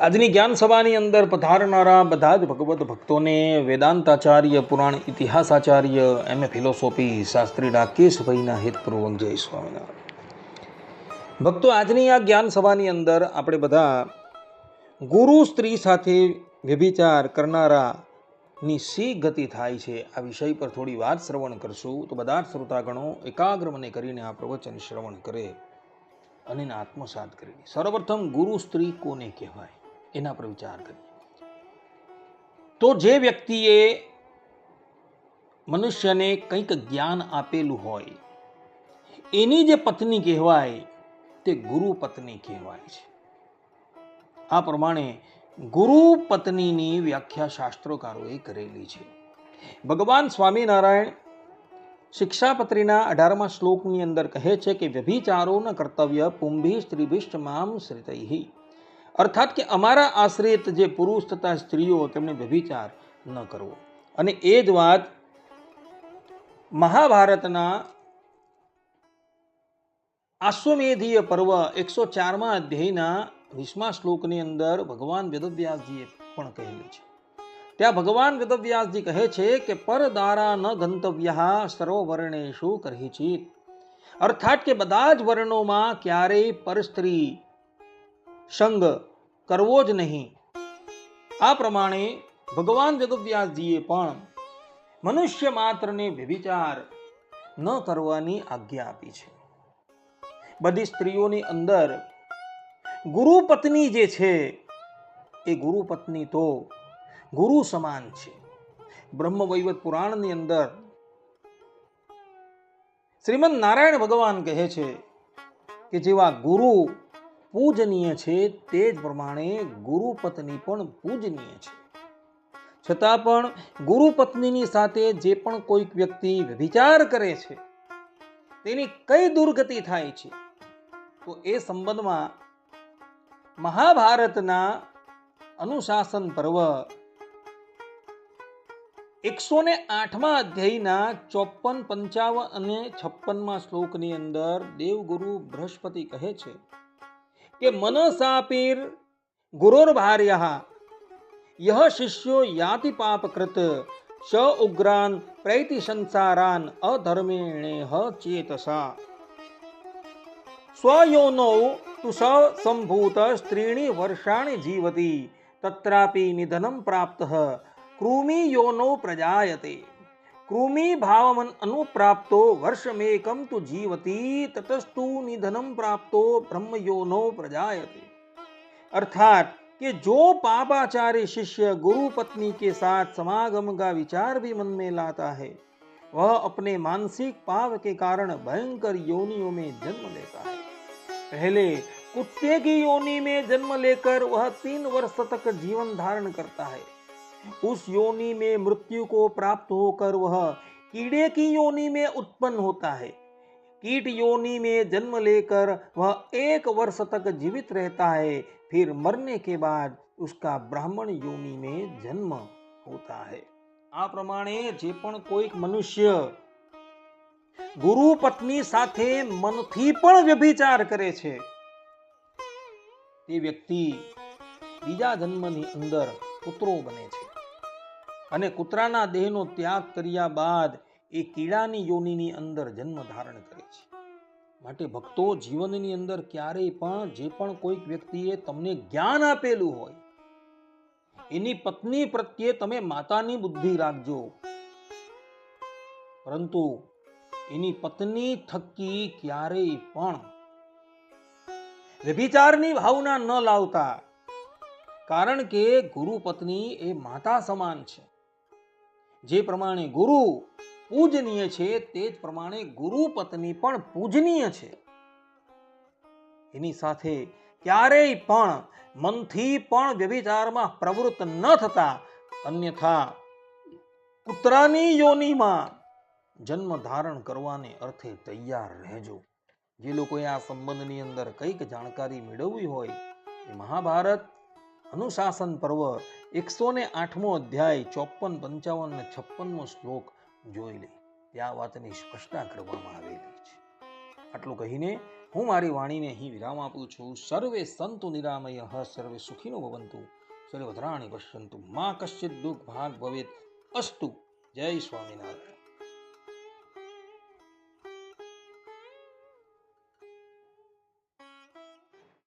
આજની જ્ઞાન સભાની અંદર પધારનારા બધા જ ભગવત ભક્તોને વેદાંતાચાર્ય, પુરાણ ઇતિહાસાચાર્ય, એમ. એ. ફિલોસોફી શાસ્ત્રી રાકેશભાઈના હિતપૂર્વક જય સ્વામિનારાયણ. ભક્તો, આજની આ જ્ઞાન સભાની અંદર આપણે બધા ગુરુ, સ્ત્રી સાથે વ્યભિચાર કરનારાની શી ગતિ થાય છે, આ વિષય પર થોડી વાત શ્રવણ કરશું. તો બધા જ શ્રોતાગણો, એકાગ્ર મને કરીને આ પ્રવચન શ્રવણ કરે અને આત્મસાત કરીને સર્વપ્રથમ ગુરુ, સ્ત્રી કોને કહેવાય? એના પર વિચાર કરીએ તો જે વ્યક્તિએ મનુષ્યને કંઈક જ્ઞાન આપેલું હોય, એની જે પત્ની કહેવાય તે ગુરુ પત્ની કહેવાય છે. આ પ્રમાણે ગુરુ પત્નીની વ્યાખ્યા શાસ્ત્રોકારોએ કરેલી છે. ભગવાન સ્વામિનારાયણ શિક્ષાપત્રીના અઢારમા શ્લોકની અંદર કહે છે કે વ્યભિચારો ન કર્તવ્ય પુંભી સ્ત્રીભિષ્ટ મામ શ્રિતૈ. અર્થાત કે અમારા આશ્રિત જે પુરુષ તથા સ્ત્રીઓ તેમને વ્યભિચાર ન કરવો. અને એ જ વાત મહાભારતના આશ્વમેધીય પર્વ એકસો ચારમાં અધ્યાયના વીસમા શ્લોકની અંદર ભગવાન વેદવ્યાસજીએ પણ કહેલું છે. ત્યાં ભગવાન વેદવ્યાસજી કહે છે કે, પરદારા ન ગંતવ્ય સર્વવર્ણેશુ કરહિચિત. અર્થાત કે બધા જ વર્ણોમાં ક્યારેય પરસ્ત્રી સંગ કરવો જ નહીં. આ પ્રમાણે ભગવાન જગવ્યાસજીએ પણ મનુષ્ય માત્રને વ્યભિચાર ન કરવાની આજ્ઞા આપી છે. બધી સ્ત્રીઓની અંદર ગુરુ પત્ની જે છે, એ ગુરુ પત્ની તો ગુરુ સમાન છે. બ્રહ્મ વૈવત પુરાણની અંદર શ્રીમદ નારાયણ ભગવાન કહે છે કે જેવા ગુરુ પૂજનીય છે તે જ પ્રમાણે ગુરુ પણ પૂજનીય છે. છતાં પણ ગુરુ સાથે જે પણ કોઈક વ્યક્તિ વિચાર કરે છે, તેની કઈ દુર્ગતિ થાય છે, તો એ સંબંધમાં મહાભારતના અનુશાસન પર્વ એકસો ને આઠમા અધ્યાયના ચોપન પંચાવન અને છપ્પનમાં શ્લોકની અંદર દેવગુરુ બૃહસ્પતિ કહે છે के मनसापीर गुरोर्भार्य। यह शिष्यो याति पापकृत श उग्रान प्रैति संसारान अधर्मेणेह चेतसा। स्वयोनौ तु स सम्भूत त्रीणि वर्षाणि जीवति तत्रापि निधनं प्राप्तः कृमी योनौ प्रजायते। कृमि भावमन अनुप्राप्तो वर्ष में तो जीवती, ततस्तु निधनम प्राप्तो ब्रह्म योनो प्रजायते। अर्थात कि जो पापाचार्य शिष्य गुरु पत्नी के साथ समागम का विचार भी मन में लाता है, वह अपने मानसिक पाप के कारण भयंकर योनियों में जन्म लेता है। पहले कुत्ते की योनि में जन्म लेकर वह तीन वर्ष तक जीवन धारण करता है। उस योनि में मृत्यु को प्राप्त होकर वह कीड़े की योनि में उत्पन्न होता है कीट योनि में जन्म लेकर वह एक वर्ष तक जीवित रहता है फिर मरने के बाद उसका ब्राह्मण योनि में जन्म होता है આ પ્રમાણે જે પણ કોઈક મનુષ્ય ગુરુ પત્ની સાથે મનથી પણ વ્યભિચાર કરે છે તે વ્યક્તિ બીજા જન્મની અંદર કૂતરો બને છે. અને કૂતરાના દેહનો ત્યાગ કર્યા બાદ એ કીડાની યોનિની અંદર જન્મ ધારણ કરે છે. માટે ભક્તો, જીવનની અંદર ક્યારેય પણ જે પણ કોઈક વ્યક્તિએ તમને જ્ઞાન આપેલું હોય, એની પત્ની પ્રત્યે તમે માતાની બુદ્ધિ રાખજો. પરંતુ એની પત્ની થકી ક્યારેય પણ વ્યભિચારની ભાવના ન લાવતા. કારણ કે ગુરુ પત્ની એ માતા સમાન છે. જે પ્રમાણે ગુરુ પૂજનીય છે, તે જ પ્રમાણે ગુરુ પત્ની પણ પૂજનીય છે. એની સાથે ક્યારેય પણ મનથી પણ વ્યભિચારમાં પ્રવૃત્ત ન થતા, અન્યથા કૂતરાની યોનિમાં જન્મ ધારણ કરવાને અર્થે તૈયાર રહેજો. જે લોકોએ આ સંબંધની અંદર કંઈક જાણકારી મેળવવી હોય, એ મહાભારત અનુશાસન પર્વ એકસો ને આઠમો અધ્યાય ચોપન, પંચાવન અને છપ્પનમો શ્લોક જોઈ લે. ત્યાં વાતની સ્પષ્ટતા કરવામાં આવેલી છે. આટલું કહીને હું મારી વાણીને અહીં વિરામ આપું છું. સર્વે સંતુ નિરામય હ સર્વે સુખીનો ભવંતુ, સર્વધરાણી પશ્યંતુ. મા કશ્ચિત દુઃખ ભાગ ભવેત અસ્તુ. જય સ્વામિનારાયણ.